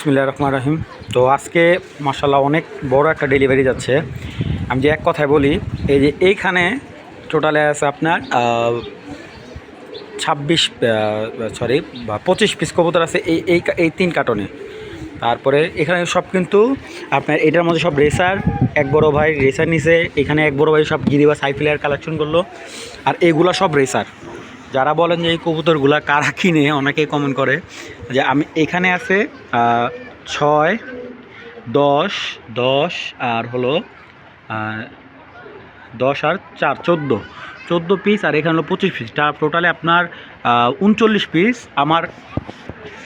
বিসমিল্লা রহমান রহিম। তো আজকে মাসাল্লাহ অনেক বড় একটা ডেলিভারি যাচ্ছে। আমি যে এক কথায় বলি, এই যে এইখানে টোটালে আছে আপনার ছাব্বিশ সরি বা পঁচিশ পিস কবুতর আছে এই এই এই তিন কার্টনে তারপরে এখানে সব কিন্তু আপনার এটার মধ্যে সব রেসার এক বড় ভাই রেসার নিছে, এখানে এক বড় ভাই সব গিরিবা সাইফিলের কালেকশন করল। আর এইগুলা সব রেসার যারা বলেন যে এই কবুতরগুলো কারা কিনে, অনেকেই কমেন্ট করে যে আমি এখানে আছে ছয়, দশ দশ আর হলো দশ আর চার, চোদ্দ। চোদ্দ পিস আর এখানে হলো পঁচিশ পিস টোটালে আপনার উনচল্লিশ পিস আমার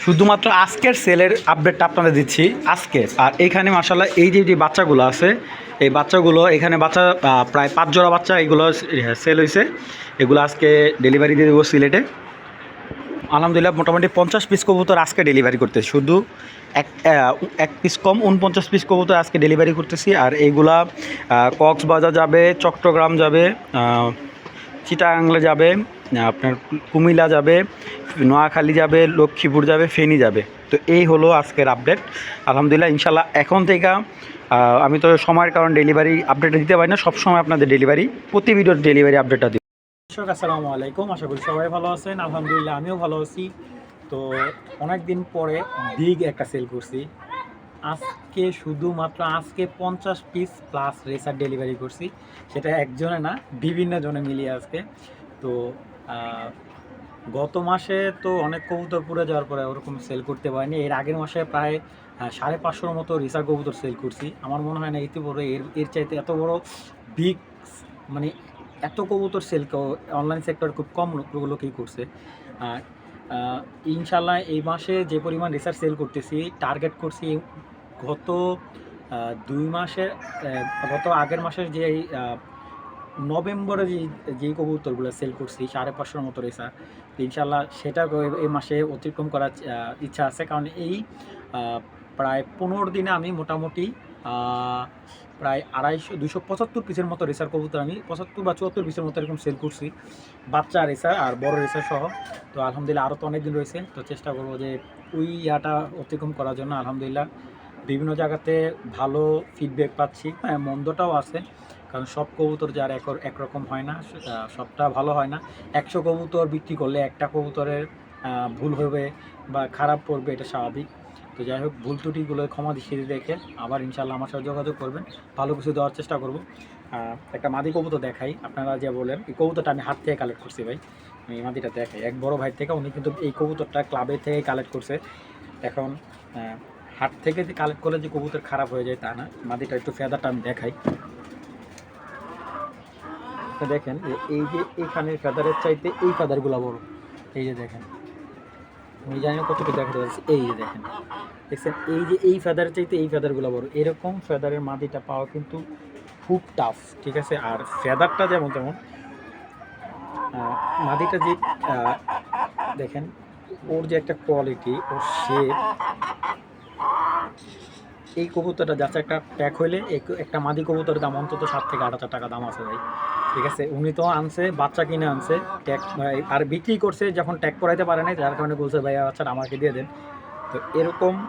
শুধুমাত্র আজকের সেলের আপডেটটা আপনাদের দিচ্ছি, আজকে। আর এখানে মাসাল্লাহ এই যে যে বাচ্চাগুলো আছে, এই বাচ্চাগুলো, এখানে বাচ্চা প্রায় পাঁচ জোড়া বাচ্চা এগুলো সেল হয়েছে এগুলো আজকে ডেলিভারি দিয়ে দেবো সিলেটে। আলহামদুলিল্লাহ মোটামুটি পঞ্চাশ পিস কবুতর আজকে ডেলিভারি করতে শুধু এক এক পিস কম, উনপঞ্চাশ পিস কবুতর আজকে ডেলিভারি করতেছি। আর এইগুলা কক্সবাজার যাবে, চট্টগ্রাম যাবে চিটাগাংলে যাবে, আপনার কুমিল্লা যাবে, নোয়াখালী যাবে, লক্ষ্মীপুর যাবে, ফেনী যাবে। তো এই হলো আজকের আপডেট আলহামদুলিল্লাহ ইনশাল্লাহ এখন থেকে আমি তো সময়ের কারণে ডেলিভারি আপডেট দিতে পারি না, সবসময় আপনাদের ডেলিভারি প্রতি ভিডিওর ডেলিভারি আপডেটটা দিই। দর্শক, আসসালামু আলাইকুম, আশা করি সবাই ভালো আছেন। আলহামদুলিল্লাহ, আমিও ভালো আছি। তো অনেক দিন পরে বিগ একটা সেল করছি। আজকে শুধুমাত্র আজকে পঞ্চাশ পিস প্লাস রেসার ডেলিভারি করছি। সেটা একজনে না, বিভিন্ন জনে মিলিয়ে আজকে। তো গত মাসে তো অনেক কবুতর পুড়ে যাওয়ার পরে ওরকম সেল করতে পারিনি। এর আগের মাসে প্রায় সাড়ে পাঁচশোর মতো রিসার কবুতর সেল করছি। আমার মনে হয় না ইতিপূর্বে এর এর চাইতে এত বড় বিগ মানে এত কবুতর সেল অনলাইন সেক্টর খুব কম লোক- লোকেই করছে। ইনশাল্লাহ এই মাসে যে পরিমাণ রিসার্চ সেল করতেছি টার্গেট করছি গত দুই মাসের গত আগের মাসের যে নভেম্বরে যে যেই কবুতরগুলো সেল করছি, সাড়ে পাঁচশোর মতো রেসার তো ইনশাল্লাহ সেটা এই মাসে অতিক্রম করার ইচ্ছা আছে। কারণ এই প্রায় পনেরো দিনে আমি মোটামুটি প্রায় আড়াইশো দুশো পঁচাত্তর পিসের মতো রেসার কবুতর আমি, পঁচাত্তর বা চুয়াত্তর পিসের মতো এরকম সেল করছি। বাচ্চা রেসার আর বড় রেসার সহ। তো আলহামদুলিল্লাহ আরও তো অনেক দিন রয়েছে। তো চেষ্টা করব যে ওই ইয়াটা অতিক্রম করার জন্য, আলহামদুলিল্লাহ। বিভিন্ন জায়গাতে ভালো ফিডব্যাক পাচ্ছি। হ্যাঁ মন্দটাও আছে। কারণ সব কবুতর যার এক একরকম হয় না সবটা ভালো হয় না। একশো কবুতর বিক্রি করলে একটা কবুতরের ভুল হবে বা খারাপ পড়বে, এটা স্বাভাবিক। তো যাই হোক, ভুল ত্রুটিগুলো ক্ষমা দৃষ্টিতে দেখে আবার ইনশাল্লাহ আমার সাথে যোগাযোগ করবেন। ভালো কিছু দেওয়ার চেষ্টা করব। একটা মাদি কবুতর দেখাই। আপনারা যে বলেন এই কবুতরটা আমি হাত থেকে কালেক্ট করছি ভাই। আমি মাদিটা দেখাই। এক বড় ভাই থেকে, উনি কিন্তু এই কবুতরটা ক্লাবের থেকে কালেক্ট করছে। এখন হাট থেকে যে কালেক্ট করলে যে কবুতর খারাপ হয়ে যায় তা না। মাদিটা একটু ফেদারটা আমি দেখাই। দেখেন এই যে এখানের ফেদারের চাইতে এই ফেদারগুলো বড়। এই যে দেখেন। আমি জানি না কতটুকু দেখাতে পারছি। এই যে দেখেন। দেখছেন? এই যে এই ফেদারের চাইতে এই ফেদারগুলো বড়। এরকম ফেদারের মাদিটা পাওয়া কিন্তু খুব টাফ ঠিক আছে? আর ফেদারটা যেমন তেমন মাদিটা যে দেখেন, ওর যে একটা কোয়ালিটি ওর শেপ এই কবুতরটা যাচ্ছে একটা প্যাক হইলে এক- একটা মাদি কবুতরের দাম অন্তত সাত থেকে আট হাজার টাকা দাম আছে ভাই। ঠিক আছে? উনি তো আনছে, বাচ্চা কিনে আনছে ট্যাগ আর বিক্রি করছে যখন ট্যাগ করাইতে পারে নাই, যার কারণে বলছে, ভাইয়া আচ্ছা আমাকে দিয়ে দেন। তো এরকম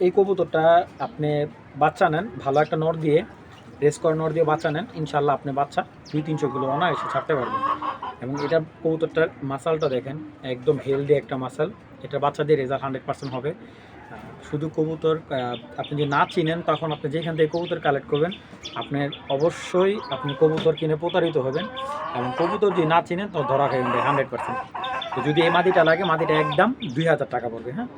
এই কবুতরটা আপনি বাচ্চা নেন, ভালো একটা নর দিয়ে রেস করে নর দিয়ে বাচ্চা নেন ইনশাল্লাহ আপনি বাচ্চা দুই তিনশো কিলো অনায়াসে ছাড়তে পারবেন। এবং এটা কবুতরটার মাসালটা দেখেন, একদম হেলদি একটা মাসাল। এটা বাচ্চা দিয়ে রেজাল্ট হান্ড্রেড পার্সেন্ট হবে। শুধু কবুতর আপনি যদি না চিনেন, তখন আপনি যেখান থেকে কবুতর কালেক্ট করবেন আপনার অবশ্যই আপনি কবুতর কিনে প্রতারিত হবেন। এবং কবুতর যদি না চিনেন, তো ধরা খাবেন হান্ড্রেড পার্সেন্ট তো যদি এই মাটিটা লাগে, মাটিটা একদম দুই হাজার টাকা পড়বে হ্যাঁ?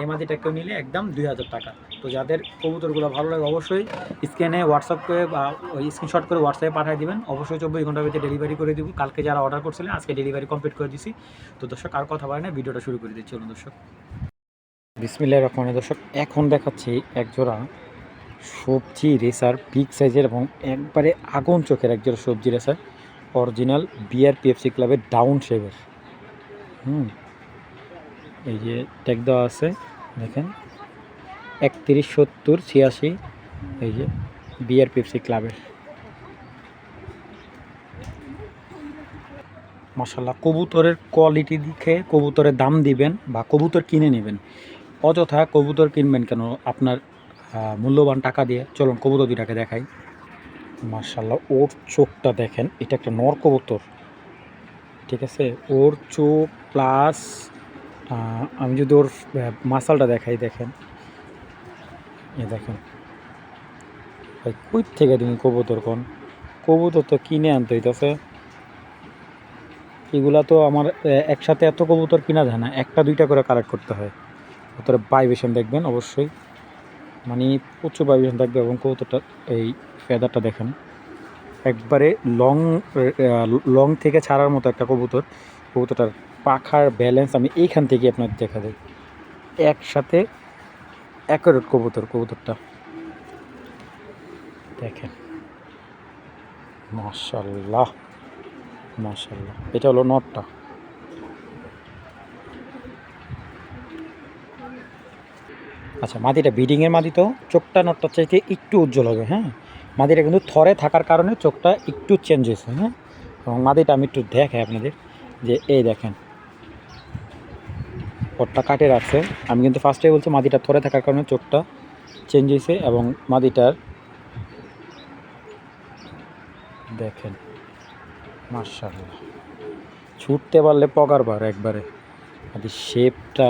এই মাটিটা কেউ নিলে একদম দুই হাজার টাকা। তো যাদের কবুতরগুলো ভালো লাগে, অবশ্যই স্ক্যানে হোয়াটসঅ্যাপ করে বা ওই স্ক্রিনশট করে হোয়াটসঅ্যাপে পাঠিয়ে দিবেন। অবশ্যই চব্বিশ ঘণ্টার ভিতরে ডেলিভারি করে দিব। কালকে যারা অর্ডার করছিলেন, আজকে ডেলিভারি কমপ্লিট করে দিছি। তো দর্শক, আর কথা বলে না, ভিডিওটা শুরু করে দিচ্ছি, চলুন দর্শক। বিসমিল্লাহ রহমান দর্শক, এখন দেখাচ্ছি একজোড়া সবজি রেসার বিগ সাইজের এবং একবারে আগুন চোখের এক জোড়া সবজি রেসার অরিজিনাল বিআর পিএফসি ক্লাবের ডাউন শেভের হুম, এই যে ট্যাগ দেওয়া আছে, দেখেন, একত্রিশ সত্তর ছিয়াশি, এই যে বিআর পিএফসি ক্লাবের মাসাল্লাহ কবুতরের কোয়ালিটি দেখে কবুতরের দাম দিবেন বা কবুতর কিনে নেবেন। অযথা কবুতর কিনবেন কেন? আপনার মূল্যবান টাকা দিয়ে। চলুন কবুতর দুটাকে দেখাই। মার্শাল্লাহ ওর চোখটা দেখেন। এটা একটা নর কবুতর। ঠিক আছে? ওর চোখ প্লাস আমি যদি ওর মাসালটা দেখাই, দেখেন। এ দেখেন। ভাই কই থেকে তুমি কবুতর কোন? কবুতর তো কিনে আনতে হইতেছে। এগুলা তো আমার একসাথে এত কবুতর কিনা যায় না। একটা দুইটা করে কালেক্ট করতে হয়। কবুতরের বাইবেশন দেখবেন, অবশ্যই। মানে প্রচুর বাইবেশন থাকবে এবং কবুতরটা, এই ফেদারটা দেখেন। একবারে লং লং থেকে ছাড়ার মতো একটা কবুতর। কবুতরটার পাখার ব্যালেন্স আমি এইখান থেকে আপনার দেখা দেয় একসাথে অ্যাকোরেট কবুতর, কবুতরটা। দেখেন। মাশাল্লাহ মাশাল্লাহ। এটা হলো নটটা আচ্ছা মাদিটা বিডিংয়ের মাটি তো, চোখটা নটটার চাইতে একটু উজ্জ্বল হবে হ্যাঁ? মাটিটা কিন্তু থরে থাকার কারণে চোখটা একটু চেঞ্জ হয়েছে হ্যাঁ? এবং মাটিটা আমি একটু দেখাই আপনাদের, যে এই দেখেন। পটটা কাটে রাখছে। আমি কিন্তু ফার্স্টে বলছি, মাটিটা থরে থাকার কারণে চোখটা চেঞ্জ হয়েছে এবং মাটিটার দেখেন মার্শাল্লাহ ছুটতে পারলে পগার বার একবারে। মাদি শেপটা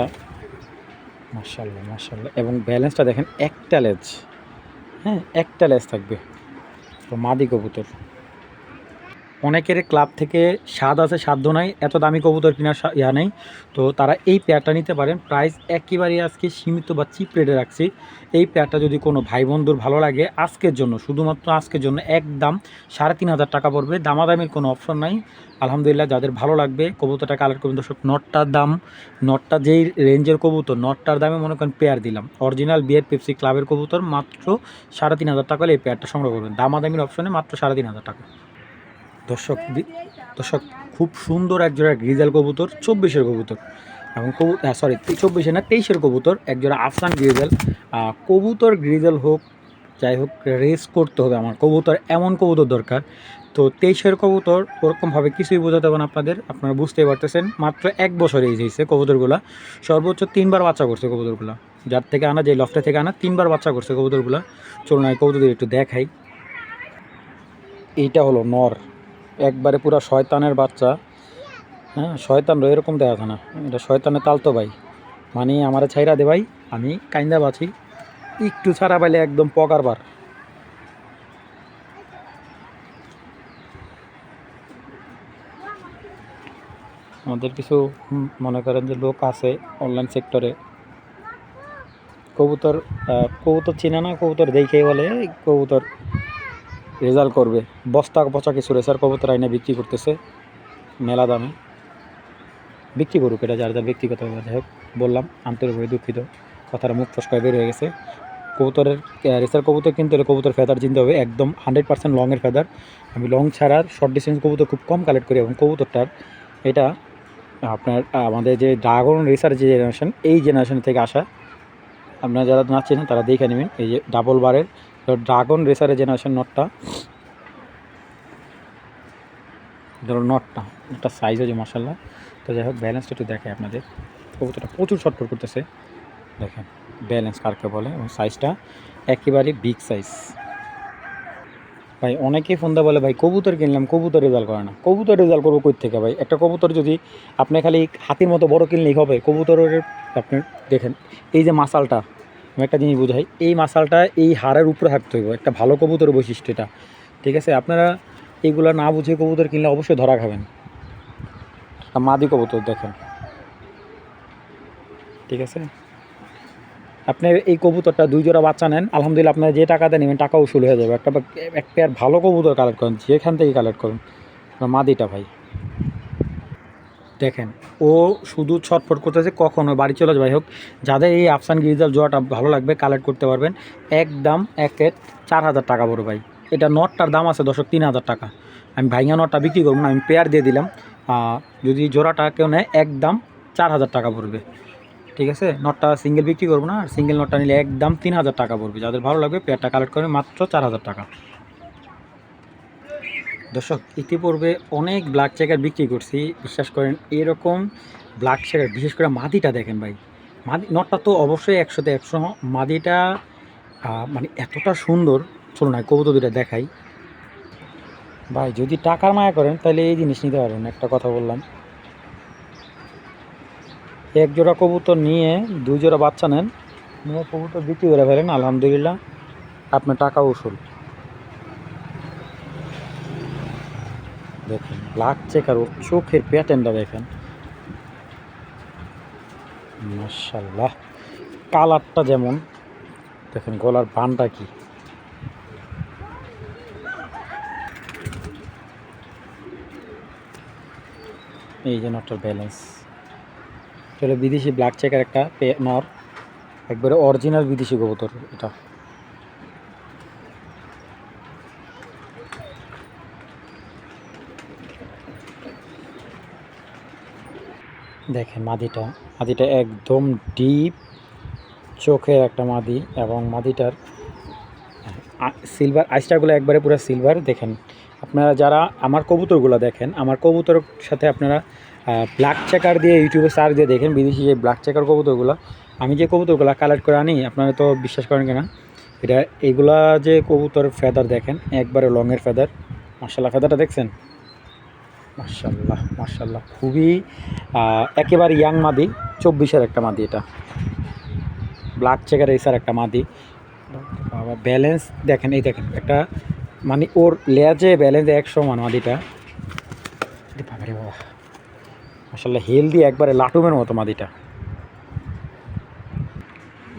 মার্শাল্লাহ মার্শাল্লাহ এবং ব্যালেন্সটা দেখেন একটা লেজ হ্যাঁ একটা লেজ থাকবে। তো মাদি কবুতর। অনেকের ক্লাব থেকে স্বাদ আছে সাধ্য নাই, এত দামি কবুতর কেনার ইয়া নেই। তো তারা এই পেয়ারটা নিতে পারেন। প্রাইস একেবারেই আজকে সীমিত বা চিপ রেটে রাখছি। এই পেয়ারটা যদি কোনো ভাই বন্ধুর ভালো লাগে, আজকের জন্য, শুধুমাত্র আজকের জন্য, একদম সাড়ে তিন হাজার টাকা পড়বে। দামাদামির কোনো অপশন নাই। আলহামদুলিল্লাহ, যাদের ভালো লাগবে, কবুতরটা কালেক্ট করবেন। দর্শক নটটার দাম, নটটা যেই রেঞ্জের কবুতর, নটটার দামে মনে করেন পেয়ার দিলাম। অরিজিনাল বিয়ের পেপসি ক্লাবের কবুতর, মাত্র সাড়ে তিন হাজার টাকা এই পেয়ারটা সংগ্রহ করবেন। দামাদামির অপশনে মাত্র সাড়ে তিন হাজার টাকা। দর্শক দর্শক, খুব সুন্দর একজোড়া গ্রিজাল কবুতর, চব্বিশের কবুতর। এবং কবু সরি চব্বিশে না, তেইশের কবুতর একজোড়া আফসান গ্রিজাল। কবুতর গ্রিজাল হোক, যাই হোক রেস করতে হবে আমার। কবুতর এমন কবুতর দরকার। তো তেইশের কবুতর, ওরকমভাবে কিছুই বোঝাতে হবে আপনাদের। আপনারা বুঝতেই পারতেছেন, মাত্র এক বছর এই হয়েছে কবুতরগুলা। সর্বোচ্চ তিনবার বাচ্চা করছে কবুতরগুলা। যার থেকে আনা, যে লফটে থেকে আনা, তিনবার বাচ্চা করছে কবুতরগুলা। চলুন, আমি কবুতরদের একটু দেখাই। এইটা হলো নর। একবারে পুরো শয়তানের বাচ্চা। হ্যাঁ শয়তান এরকম দেখা যায় না। এটা শয়তানের তালতো ভাই। মানে আমারে ছাইরা দে ভাই, আমি কাইন্দা বাছি একটু ছাড়া পাইলে একদম পকার বার। আমাদের কিছু মনে করেন যে লোক আছে অনলাইন সেক্টরে কবুতর কবুতর চিনে না, কবুতর দেখেই বলে, কবুতর রেজাল্ট করবে। বস্তা পচা কিছু রেসার কবুতর আইনে বিক্রি করতেছে মেলা দামে। বিক্রি করুক, এটা যার যার ব্যক্তিগত। যাই হোক, বললাম, আন্তরিকভাবে দুঃখিত। কথার মুখ ফসকায় বের হয়ে গেছে। কবুতরের রেসার কবুতর কিনতে হলে কবুতর ফেদার চিনতে হবে। একদম হান্ড্রেড পার্সেন্ট লংয়ের ফেদার। আমি লং ছাড়ার শর্ট ডিস্টেন্স কবুতর খুব কম কালেক্ট করি এবং কবুতরটার এটা আপনার আমাদের যে ড্রাগন রেসার যে জেনারেশন, এই জেনারেশন থেকে আসা, আপনারা যারা না তারা দেখে নেবেন। এই যে ডাবল বারের ড্রাগন রেসারের জেনারেশন নটটা। ধরো নটটা একটা সাইজ আছে মাসাল্লাহ তো যাই হোক ব্যালেন্সটা একটু দেখে আপনাদের। কবুতরটা প্রচুর ছটফট করতেছে। দেখেন ব্যালেন্স কারকে বলে এবং সাইজটা একেবারে বিগ সাইজ ভাই, অনেকেই ফোন দেওয়া বলে, ভাই, কবুতর কিনলাম, কবুতর রেজাল্ট করে না। কবুতর রেজাল্ট করব কই থেকে, ভাই? একটা কবুতর যদি আপনি খালি হাতির মতো বড় কিনলেই হবে, কবুতরের আপনি দেখেন, এই যে মাসালটা আমি একটা জিনিস বুঝাই, এই মাসালটা এই হাড়ের উপরে থাকতে হইব, একটা ভালো কবুতর বৈশিষ্ট্য এটা। ঠিক আছে? আপনারা এইগুলো না বুঝে কবুতর কিনলে অবশ্যই ধরা খাবেন। একটা মাদি কবুতর, দেখেন। ঠিক আছে? আপনি এই কবুতরটা দুই জোড়া বাচ্চা নেন, আলহামদুলিল্লাহ আপনার যে টাকাতে নেবেন, টাকা উসুল হয়ে যাবে। একটা এক পেয়ার ভালো কবুতর কালেক্ট করেন, যেখান থেকে কালেক্ট করেন। মাদিটা ভাই। দেখেন, ও শুধু ছটফট করতেছে কখন, বাড়ি চলে যাবে। হোক যাদের এই আফসান গিরিজাল জোয়াটা ভালো লাগবে কালেক্ট করতে পারবেন। একদম একের চার হাজার টাকা পড়বে ভাই। এটা নটটার দাম আছে দশক তিন হাজার টাকা। আমি ভাইঙ্গা নটটা বিক্রি করব না, আমি পেয়ার দিয়ে দিলাম। যদি জোড়াটা কেউ নেয়, একদম চার হাজার টাকা পড়বে। ঠিক আছে? নটটা সিঙ্গেল বিক্রি করব না, আর সিঙ্গেল নটটা নিলে একদম তিন হাজার টাকা পড়বে। যাদের ভালো লাগবে, পেয়ারটা কালেক্ট করে মাত্র চার হাজার টাকা। দর্শক, ইতিপূর্বে অনেক ব্ল্যাক চেকার বিক্রি করছি। বিশ্বাস করেন, এরকম ব্ল্যাক চেকার বিশেষ করে মাটিটা দেখেন ভাই। মাদি, নটটা তো অবশ্যই একশোতে একশো। মাদিটা মানে এতটা সুন্দর চলো না, কবুতর দুটা দেখাই। ভাই, যদি টাকার মায়া করেন, তাহলে এই জিনিস নিতে পারেন একটা কথা বললাম। এক জোড়া কবুতর নিয়ে দুই জোড়া বাচ্চা নেন। নিয়ে কবুতর বিক্রি করে ফেলেন, আলহামদুলিল্লাহ। আপনার টাকা উসুল। দেখেন চেকার ওর চোখের প্যাটার্নটা দেখেন। মার্শাল্লাহ কালারটা যেমন, দেখেন গলার বানটা কি। এই যে নটটার ব্যালেন্স চলো বিদেশি ব্ল্যাক চেকার একটা নর একবারে অরিজিনাল বিদেশি কবুতর এটা। দেখেন মাদিটা। মাদিটা একদম ডিপ চোখের একটা মাদি এবং মাদিটার সিলভার আইসটাগুলো একবারে পুরো সিলভার দেখেন, আপনারা যারা আমার কবুতরগুলো দেখেন, আমার কবুতরের সাথে আপনারা ব্ল্যাক চেকার দিয়ে ইউটিউবে সার্চ দিয়ে দেখেন বিদেশি যে ব্ল্যাক চেকার কবুতরগুলো। আমি যে কবুতরগুলো কালেক্ট করে আনি, আপনারা তো বিশ্বাস করেন কিনা? এটা, এগুলা যে কবুতর ফেদার দেখেন, একবারে লংয়ের ফেদার মার্শাল্লাহ ফেদারটা দেখছেন? মার্শাল্লাহ মার্শাল্লাহ খুবই একেবারে ইয়াং মাদি, চব্বিশের একটা মাদি এটা। ব্ল্যাক চেকার এসার একটা মাদি। বাবা ব্যালেন্স দেখেন, এই দেখেন, একটা মানে ওর লেয়াজে ব্যালেন্স একশো মান মাদিটা। এ বাবা মাসাল্লাহ হেলদি একবারে লাটুমের মতো মাদিটা।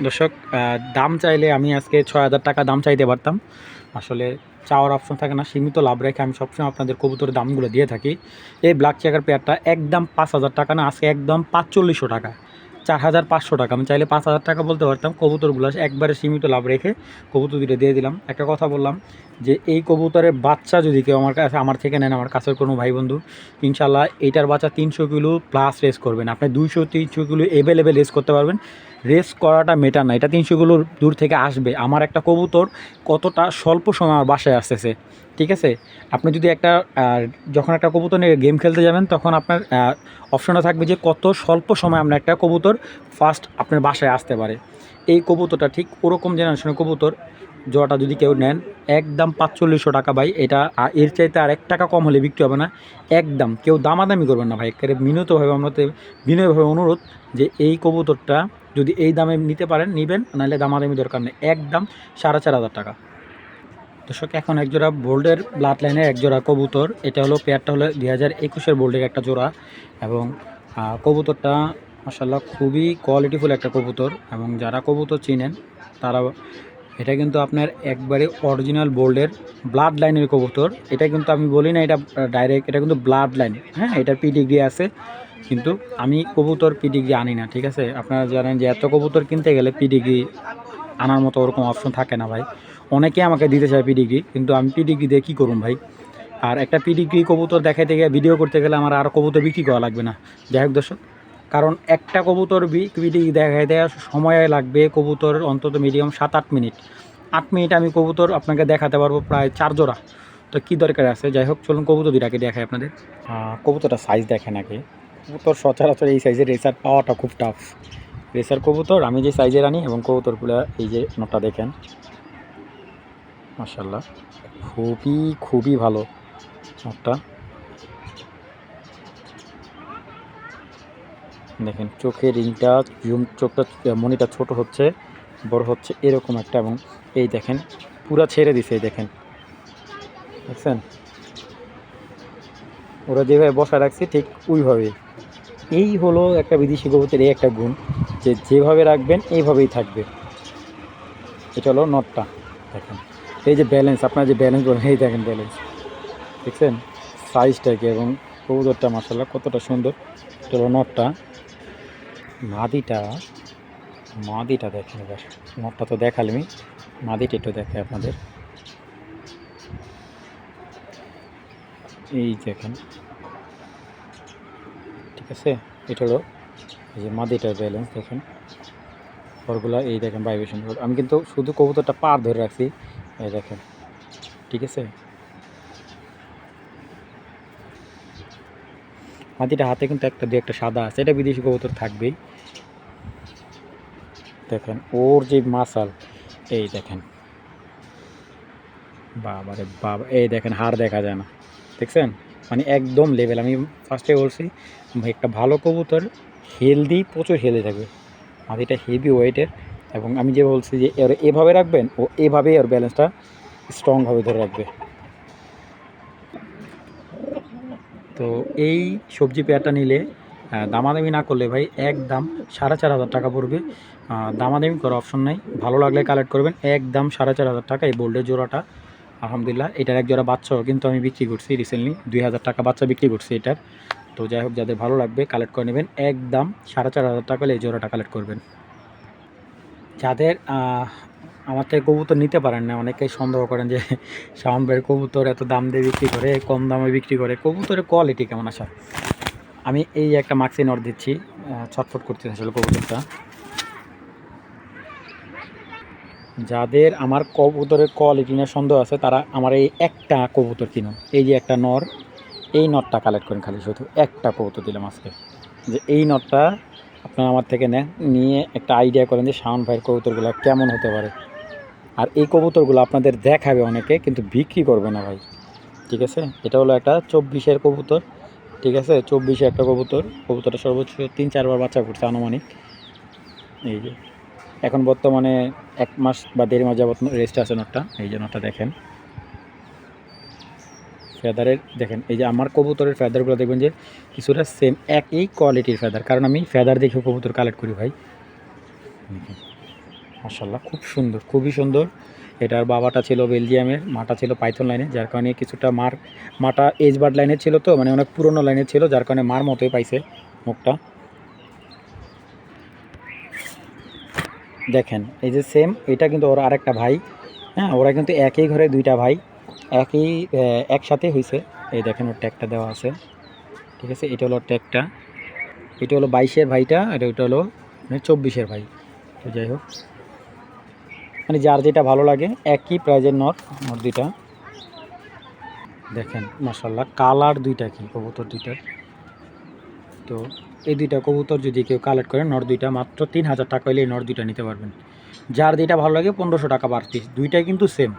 দর্শক দাম চাইলে আমি আজকে ছয় হাজার টাকা দাম চাইতে পারতাম। আসলে চাওয়ার অপশন থাকে না, সীমিত লাভ রেখে আমি সবসময় আপনাদের কবুতরের দামগুলো দিয়ে থাকি। এই ব্ল্যাক চেকার পেয়ারটা একদম পাঁচ হাজার টাকা না, আজকে একদম পাঁচচল্লিশশো টাকা, চার হাজার পাঁচশো টাকা। আমি চাইলে পাঁচ হাজার টাকা বলতে পারতাম, কবুতরগুলো একবারে সীমিত লাভ রেখে কবুতর দুটো দিয়ে দিলাম। একটা কথা বললাম যে, এই কবুতরের বাচ্চা যদি কেউ আমার কাছে, আমার থেকে নেন, আমার কাছের কোনো ভাই বন্ধু ইনশাল্লাহ এইটার বাচ্চা তিনশো কিলো প্লাস রেস করবেন। আপনি দুইশো, তিনশো কিলো এভেলেবেল রেস করতে পারবেন। রেস করাটা মেটার না। এটা তিনশো কিলো দূর থেকে আসবে। আমার একটা কবুতর কতটা স্বল্প সময় আমার বাসায় আসতেছে, ঠিক আছে? আপনি যদি একটা যখন একটা কবুতর নিয়ে গেম খেলতে যাবেন, তখন আপনার অপশনটা থাকবে যে কত স্বল্প সময় আপনার একটা কবুতর ফার্স্ট আপনার বাসায় আসতে পারে। এই কবুতরটা ঠিক ওরকম জেনারেশনের কবুতর জোয়াটা যদি কেউ নেন, একদম পাঁচচল্লিশশো টাকা ভাই। এটা এর চাইতে আর এক টাকা কম হলে বিক্রি হবে না। একদম, কেউ দামাদামি করবেন না ভাই। একেবারে বিনীতভাবে আমরা বিনয়ভাবে অনুরোধ যে এই কবুতরটা যদি এই দামে নিতে পারেন, নেবেন, নাহলে দামাদামি দরকার নেই। একদম সাড়ে চার হাজার টাকা। দর্শক, এখন এক জোড়া বোল্ডের ব্লাড লাইনের এক জোড়া কবুতর। এটা হলো পেয়ারটা হলো দুই হাজার একুশের বোল্ডের একটা জোড়া এবং কবুতরটা মাসাল্লাহ খুবই কোয়ালিটিফুল একটা কবুতর এবং যারা কবুতর চিনেন তারা এটা কিন্তু আপনার একবারে অরিজিনাল বোল্ডের ব্লাড লাইনের কবুতর। এটা কিন্তু আমি বলি না এটা ডাইরেক্ট এটা কিন্তু ব্লাড লাইন হ্যাঁ এটার পিডিগ্রি আছে। কিন্তু আমি কবুতর পিডিগ্রি আনি না, ঠিক আছে? আপনারা জানেন যে এত কবুতর কিনতে গেলে পিডিগ্রি আনার মতো ওরকম অপশন থাকে না ভাই। অনেকে আমাকে দিতে চায় পিডিগ্রি কিন্তু আমি পিডিগ্রি দিয়ে কী করুন ভাই? আর একটা পিডিগ্রি কবুতর দেখাইতে গিয়ে ভিডিও করতে গেলে আমার আর কবুতর বিক্রি করা লাগবে না। যাই হোক দর্শক, কারণ একটা কবুতর পিডিগ্রি দেখাই দেওয়া সময় লাগবে কবুতর অন্তত মিডিয়াম সাত আট মিনিট। আট মিনিট আমি কবুতর আপনাকে দেখাতে পারব প্রায় চার জোড়া। তো কী দরকার আছে? যাই হোক, চলুন কবুতর দুটাকে দেখাই আপনাদের। কবুতরটা সাইজ দেখেন আগে। কবুতর সচরাচর এই সাইজের রেসার পাওয়াটা খুব টাফ রেসার কবুতর, আমি যে সাইজের আনি এবং কবুতরগুলো এই যে নটা দেখেন মাসাল্লাহ খুবই খুবই ভালো নটটা। দেখেন চোখের রিংটা জুম চোখটা, মনিটা ছোট হচ্ছে, বড় হচ্ছে এরকম একটা এবং এই দেখেন, পুরা ছেড়ে দিছে এই দেখেন। দেখছেন? ওরা যেভাবে বসা রাখছে, ঠিক ওইভাবে এই হলো একটা বিদেশি কবুতর এই একটা গুণ, যে যেভাবে রাখবেন, এইভাবেই থাকবে। এটা হলো নটটা দেখেন। এই যে ব্যালেন্স আপনার যে ব্যালেন্স বলেন, এই দেখেন ব্যালেন্স দেখছেন? সাইজটাকে এবং কবুতরটা মাসাল্লাহ কতটা সুন্দর। এটা হলো নটটা মাদিটা মাদিটা দেখেন এবার। নটটা তো দেখালামই। মাদিটা একটু দেখে আপনাদের। এই দেখেন ঠিক আছে? এটা হলো এই যে মাদিটার ব্যালেন্স দেখেন। ওরগুলা এই দেখেন ভাইব্রেশন আমি কিন্তু শুধু কবুতরটা পার ধরে রাখছি। এই দেখেন। ঠিক আছে? মাটিটা হাতে কিন্তু একটা দু একটা সাদা আছে। এটা বিদেশি কবুতর থাকবেই। দেখেন, ওর যে মাসাল, এই দেখেন। বাবারে বাবা, এই দেখেন, হাড় দেখা যায় না। দেখছেন? মানে একদম লেভেল আমি ফার্স্টে বলছি একটা ভালো কবুতর হেলদি প্রচুর হেলদি থাকবে। মাটিটা হেভি ওয়েটের এবং আমি যে বলছি যে এর এভাবে রাখবেন, ও এভাবেই ওর ব্যালেন্সটা স্ট্রংভাবে ধরে রাখবে। তো এই সবজি পেয়ারটা নিলে দামাদামি না করলে ভাই একদম সাড়ে চার হাজার টাকা পড়বে। দামাদামি করার অপশন নাই। ভালো লাগলে কালেক্ট করবেন। একদম সাড়ে চার হাজার টাকা এই বোল্ডের জোড়াটা। আলহামদুলিল্লাহ, এটার এক জোড়া বাচ্চাও কিন্তু আমি বিক্রি করছি রিসেন্টলি দুই হাজার টাকা বাচ্চা বিক্রি করছি এটার। তো যাই হোক, যাদের ভালো লাগবে কালেক্ট করে নেবেন। একদম সাড়ে চার হাজার টাকা হলে এই জোড়াটা কালেক্ট করবেন। যাদের আমার থেকে কবুতর নিতে পারেন না, অনেকেই সন্দেহ করেন যে শাওন কবুতর এত দাম দিয়ে বিক্রি করে, কম দামে বিক্রি করে। কবুতরের কোয়ালিটি কেমন আসা আমি এই একটা মাক্সি নট দিচ্ছি ছটফট করতে আসলে কবুতরটা। যাদের আমার কবুতরের কোয়ালিটি নিয়ে সন্দেহ আছে, তারা আমার এই একটা কবুতর কিনুন। এই যে একটা নর, এই নটটা কালেক্ট করেন খালি শুধু একটা কবুতর দিলাম আজকে। যে এই নটটা আপনারা আমার থেকে নেন, নিয়ে একটা আইডিয়া করেন যে শাওন ভাইয়ের কবুতরগুলো কেমন হতে পারে। আর এই কবুতরগুলো আপনাদের দেখাবে অনেকে, কিন্তু বিক্রি করবে না ভাই। ঠিক আছে? এটা হলো একটা চব্বিশের কবুতর। ঠিক আছে? চব্বিশে একটা কবুতর। কবুতরটা সর্বোচ্চ তিন চারবার বাচ্চা করছে আনুমানিক। এই যে। এখন বর্তমানে এক মাস বা দেড় মাস যাবত রেস্ট আছে নটটা, এই যে নটটা দেখেন। ফেদারের দেখেন, এই যে আমার কবুতরের ফেদারগুলো দেখবেন যে কিছুটা সেম একই কোয়ালিটির ফেদার কারণ আমি ফেদার দেখে কবুতর কালেক্ট করি ভাই। মাসাল্লাহ খুব সুন্দর, খুবই সুন্দর। এটার বাবাটা ছিল বেলজিয়ামের, মাটা ছিল পাইথন লাইনে যার কারণে কিছুটা মার, মাটা এজ বার্ড লাইনের ছিল তো মানে অনেক পুরনো লাইনের ছিল, যার কারণে মার মতোই পাইছে মুখটা। দেখেন, এই যে সেম এটা কিন্তু ওর আরেকটা ভাই হ্যাঁ ওরা কিন্তু একই ঘরে দুইটা ভাই, একই একসাথে হয়েছে এই দেখেন ওর ট্যাগটা দেওয়া আছে, ঠিক আছে? এটা হলো ট্যাগটা এটা হলো বাইশের ভাইটা, আর ওটা হলো মানে চব্বিশের ভাই। তো যাই হোক মানে যার যেটা ভালো লাগে, একই প্রাইজের নর নর দুইটা। দেখেন মাসাল্লাহ কালার দুইটা কি, কবুতর দুইটার। তো এই দুইটা কবুতর যদি কেউ কালেক্ট করে, নর দুইটা মাত্র তিন হাজার টাকা হলে এই নর দুইটা নিতে পারবেন। যার দুইটা ভালো লাগে পনেরোশো টাকা পার পিস দুইটাই কিন্তু সেম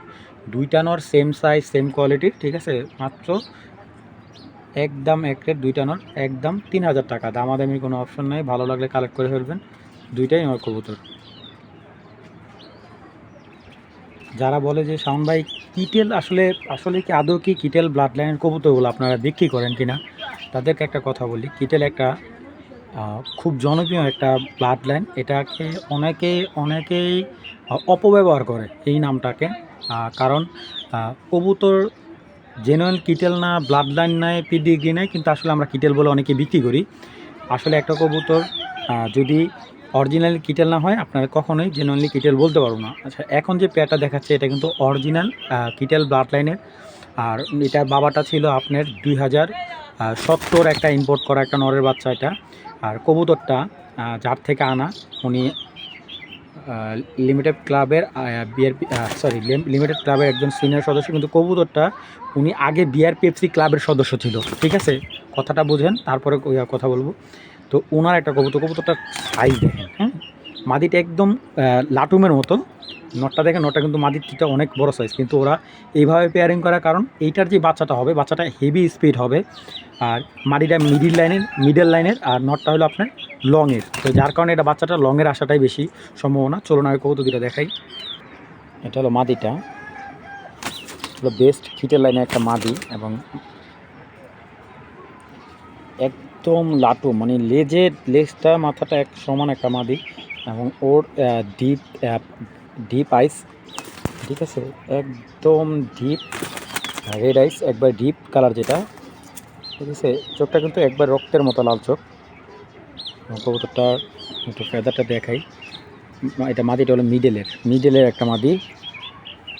দুইটা নর সেম সাইজ সেম কোয়ালিটির ঠিক আছে? মাত্র একদম এক রেট দুইটা নর, একদম তিন হাজার টাকা। দামাদামির কোনো অপশন নাই, ভালো লাগলে কালেক্ট করে ফেলবেন। দুইটাই নর কবুতর। যারা বলে যে, শাওন ভাই, কিটেল আসলে আসলে কি আদৌ কি কিটেল ব্লাড লাইনের কবুতরগুলো আপনারা বিক্রি করেন কিনা? তাদেরকে একটা কথা বলি। কিটেল একটা খুব জনপ্রিয় একটা ব্লাড লাইন এটাকে অনেকে, অনেকেই অপব্যবহার করে এই নামটাকে। কারণ কবুতর জেনুইন কিটেল না ব্লাড লাইন নেয় পিডিগ্রি নেয় কিন্তু আসলে আমরা কিটেল বলে অনেকে বিক্রি করি। আসলে একটা কবুতর যদি অরিজিনাল কিটেল না হয়, আপনারা কখনোই জেনুইনলি কিটেল বলতে পারব না। আচ্ছা এখন যে পেয়ারটা দেখাচ্ছে, এটা কিন্তু অরিজিনাল কিটেল ব্লাড লাইনের আর এটার বাবাটা ছিল আপনার দুই হাজার সত্তর একটা ইম্পোর্ট করা একটা নরের বাচ্চা এটা। আর কবুতরটা যার থেকে আনা, উনি লিমিটেড ক্লাবের বিআরপি সরি লিমিটেড ক্লাবের একজন সিনিয়র সদস্য, কিন্তু কবুতরটা উনি আগে বিআরপিএফসি ক্লাবের সদস্য ছিল, ঠিক আছে? কথাটা বুঝেন, তারপরে কথা বলব। তো ওনার একটা কবুতর, কবুতরটার সাইজ দেখেন হ্যাঁ? মাদিটা একদম লাটুমের মতো নটটা দেখেন নটটা কিন্তু মাদিরটা অনেক বড় সাইজ কিন্তু ওরা এইভাবে পেয়ারিং করার কারণ এইটার যে বাচ্চাটা হবে, বাচ্চাটা হেভি স্পিড হবে। আর মাদিটা মিডিল লাইনের মিডল লাইনের আর নটটা হলো আপনার লংয়ের তো যার কারণে এটা বাচ্চাটা লংয়ের আসাটাই বেশি সম্ভাবনা। চলুন আমি কবুতর দুটো দেখাই। এটা হলো মাদিটা। হলো বেস্ট ফিটের লাইনের একটা মাদি এবং একদম লাটু মানে লেজের, লেজটা, মাথাটা এক সমান একটা মাদি এবং ওর ডিপ ডিপ আইস ঠিক আছে? একদম ডিপ রেড আইস একবার ডিপ কালার যেটা, ঠিক আছে? চোখটা কিন্তু একবার রক্তের মতো লাল চোখ। এবং কবুতরটার একটু ফেদারটা দেখাই। এটা মাদিটা হলো মিডেলের মিডেলের একটা মাদি।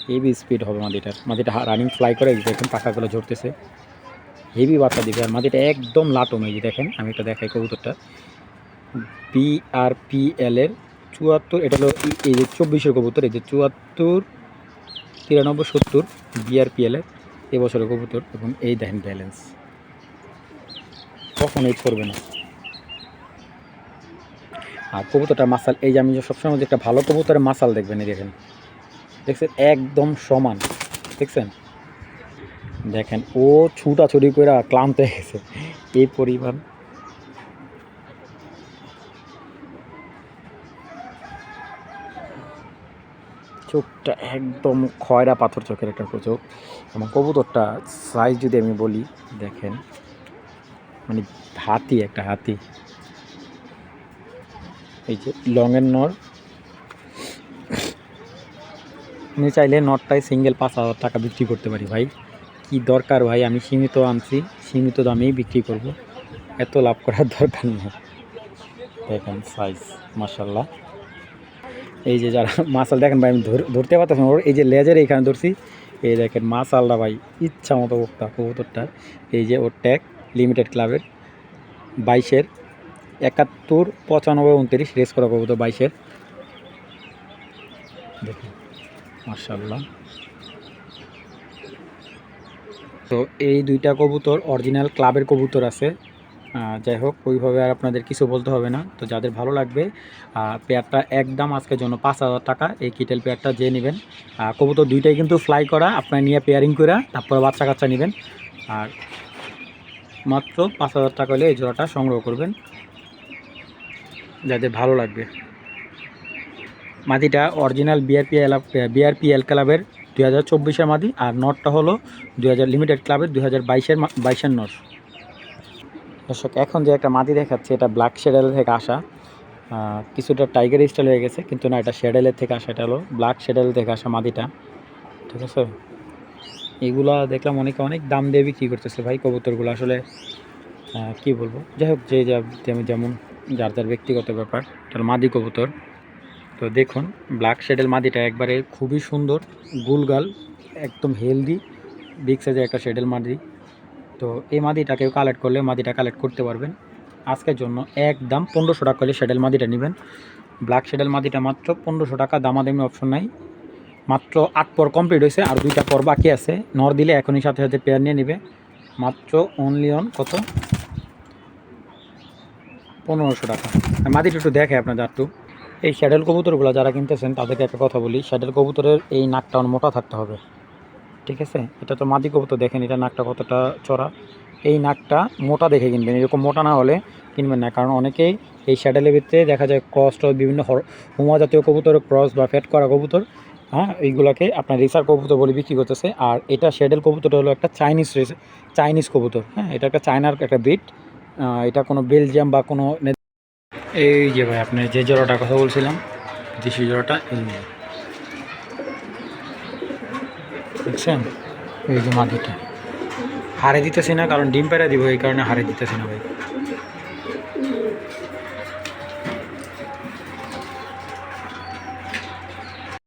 হেভি স্পিড হবে মাদিটার। মাদিটা রানিং ফ্লাই করে দেখেন পাখাগুলো ঝরতেছে। হেভি বাচ্চা দিবে। আর মাদিটা একদম লাটম, এই দেখেন, আমি এটা দেখাই কবুতরটা। বিআরপিএল এর চুয়াত্তর, এটা হলো এই- যে চব্বিশের কবুতর, এই যে চুয়াত্তর, তিরানব্বই, সত্তর বিআরপিএল এর এবছরের কবুতর। এবং এই দেখেন ব্যালেন্স কখন এই করবে না। আর কবুতরটা মাসাল, এই যে আমি সবসময় একটা ভালো কবুতরের মাসাল দেখবেন, এই দেখেন। দেখছেন? একদম সমান। দেখছেন? দেখেন, ও ছুটাছুটি করে ক্লান্ত হয়ে গেছে। এই পরিমাণ চোখটা একদম খয়রা পাথর চোখের একটা চোখ এবং কবুতরটা সাইজ যদি আমি বলি, দেখেন মানে হাতি, একটা হাতি। এই যে লংয়ের নর। আমি চাইলে নটটাই সিঙ্গেল পাঁচ হাজার টাকা বিক্রি করতে পারি ভাই। কি দরকার ভাই? আমি সীমিত আনছি, সীমিত দামেই বিক্রি করব। এত লাভ করার দরকার নেই। দেখেন সাইজ মাসাল্লাহ এই যে যারা মাসাল দেখেন ভাই, আমি ধর- ধরতে পারতেছি না। ওর এই যে লেজার এইখানে ধরছি, এই দেখেন মাসালটা ভাই, ইচ্ছা মতো ওটা কবুতরটা এই যে ওর ট্যাগ লিমিটেড ক্লাবের বাইশের একাত্তর, পঁচানব্বই, উনত্রিশ রেস করা কবুতর বাইশের। দেখুন মার্শাল্লাহ তো এই দুইটা কবুতর অরিজিনাল ক্লাবের কবুতর আছে। যাই হোক, ওইভাবে আর আপনাদের কিছু বলতে হবে না। তো যাদের ভালো লাগবে পেয়ারটা একদম আজকের জন্য পাঁচ হাজার টাকা। এই কিটেল পেয়ারটা যে নেবেন কবুতর দুইটাই কিন্তু ফ্লাই করা, আপনার নিয়ে পেয়ারিং করে তারপরে বাচ্চা কাচ্চা নেবেন। আর মাত্র পাঁচ হাজার টাকা হলে এই জোড়াটা সংগ্রহ করবেন। যাদের ভালো লাগবে। মাদিটা অরিজিনাল বিআরপিএল বিআরপিএল ক্লাবের দুই হাজার চব্বিশের মাদি আর নটটা হলো দুই হাজার লিমিটেড ক্লাবের দুই হাজার বাইশের বাইশের নট। দর্শক, এখন যে একটা মাদি দেখাচ্ছে, এটা ব্ল্যাক শেডেল থেকে আসা। কিছুটা টাইগার স্টাইল হয়ে গেছে, কিন্তু না, এটা শেডেলের থেকে আসা, এটা হলো ব্ল্যাক শেডেল থেকে আসা মাদিটা ঠিক আছে? এগুলা দেখলাম অনেকে অনেক দাম দিয়ে বিক্রি করতেছে ভাই কবুতরগুলো। আসলে কি বলব? যাই হোক, যে যা যেমন- যেমন, যার যার ব্যক্তিগত ব্যাপার এটা মাদি কবুতর। তো দেখুন ব্ল্যাক শেডেল মাদিটা একবারে খুবই সুন্দর, গুলগাল, একদম হেলদি বিগ সাইজের একটা শেডেল মাদি। তো এই মাদিটা কেউ কালেক্ট করলে মাদিটা কালেক্ট করতে পারবেন। আজকের জন্য একদম পনেরোশো টাকা হলে শেডেল মাদিটা নেবেন। ব্ল্যাক শেডেল মাদিটা মাত্র পনেরোশো টাকা, দামাদামি অপশন নাই। মাত্র আট পর কমপ্লিট হয়েছে, আর দুইটা পর বাকি আছে। নর দিলে এখনই সাথে সাথে পেয়ার নিয়ে নেবে। মাত্র অনলি অন কত? পনেরোশো টাকা। মাদিটা একটু দেখে আপনাদের একটু এই শ্যাডেল কবুতরগুলো যারা কিনতেছেন, তাদেরকে একটা কথা বলি। শ্যাডেল কবুতরের এই নাকটা মোটা থাকতে হবে। ঠিক আছে? এটা তো মাদি কবুতর, দেখেন এটা নাকটা কতটা চড়া। এই নাকটা মোটা দেখে কিনবেন, এরকম মোটা না হলে কিনবেন না। কারণ অনেকেই এই শ্যাডেলের ভিতরে দেখা যায় ক্রস বিভিন্ন হুমা জাতীয় কবুতরের ক্রস বা ফ্যাট করা কবুতর হ্যাঁ এইগুলাকে আপনার রিসার কবুতর বলে বিক্রি করতেছে। আর এটা শ্যাডেল কবুতরটা হলো একটা চাইনিজ রেস- চাইনিজ কবুতর হ্যাঁ এটা একটা চায়নার একটা ব্রিড। এটা কোনো বেলজিয়াম বা কোনো এই যে ভাই, আপনি যে জোড়াটার কথা বলছিলাম, দেশি জোড়াটা এই যে। দেখছেন? এই যে মাটিটা। হারে দিতেছি না, কারণ ডিম পেড়া দিব, এই কারণে হারে দিতেছি না ভাই।